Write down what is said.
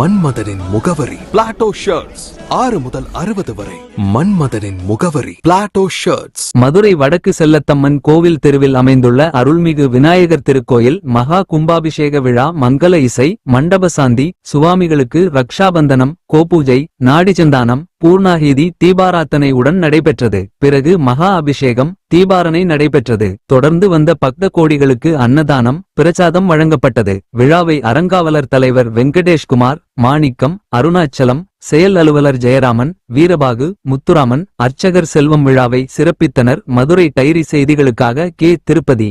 மன்மதனின் முகவரி. Plato shirts ஆறு முதல் அறுபது வரை. மன்மதனின் முகவரி. பிளாட்டோ ஷர்ட்ஸ் மதுரை வடக்கு செல்லத்தம்மன் கோவில் தெருவில் அமைந்துள்ள அருள்மிகு விநாயகர் திருக்கோயில் மகா கும்பாபிஷேக விழா மங்கள இசை மண்டப சாந்தி சுவாமிகளுக்கு ரக்ஷாபந்தனம் கோபூஜை நாடிச்சந்தானம் பூர்ணாகிதி தீபாராத்தனையுடன் நடைபெற்றது. பிறகு மகா அபிஷேகம் தீபாரணை நடைபெற்றது. தொடர்ந்து வந்த பக்த கோடிகளுக்கு அன்னதானம் பிரசாதம் வழங்கப்பட்டது. விழாவை அறங்காவலர் தலைவர் வெங்கடேஷ்குமார் மாணிக்கம் அருணாச்சலம் செயல் அலுவலர் ஜெயராமன் வீரபாகு முத்துராமன் அர்ச்சகர் செல்வம் விழாவை சிறப்பித்தனர். மதுரை டைரி செய்திகளுக்காக கே. திருப்பதி.